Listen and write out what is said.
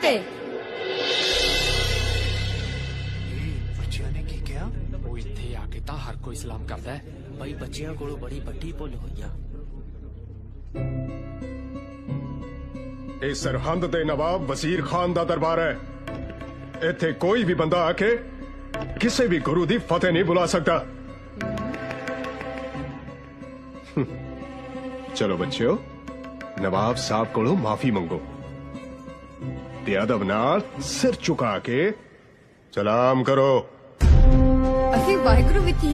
ਤੇ ਬੱਚਿਆਂ ਨੇ ਕੀ ਕਿਹਾ ਉਹ ਇੱਥੇ ਆ ਕੇ ਤਾਂ ਹਰ ਕੋਈ ਸਲਾਮ ਕਰਦਾ ਹੈ ਬਈ ਬੱਚਿਆਂ ਕੋਲੋਂ ਬੜੀ ਵੱਡੀ ਭੁੱਲ ਹੋਈ ਆ ਇਹ ਸਰਹੰਦ ਦੇ ਨਵਾਬ ਵਜ਼ੀਰ ਖਾਨ ਦਾ ਦਰਬਾਰ ਹੈ ਇੱਥੇ ਕੋਈ ਵੀ ਬੰਦਾ ਆ ਕੇ ਕਿਸੇ ਵੀ ਗੁਰੂ ਦੀ ਫਤਿਹ ਨਹੀਂ ਬੁਲਾ ਸਕਦਾ ਚਲੋ ਬੱਚਿਓ नवाब साहब को माफ़ी मंगो। सिर चुका के सलाम करो। असे वाहेगुरु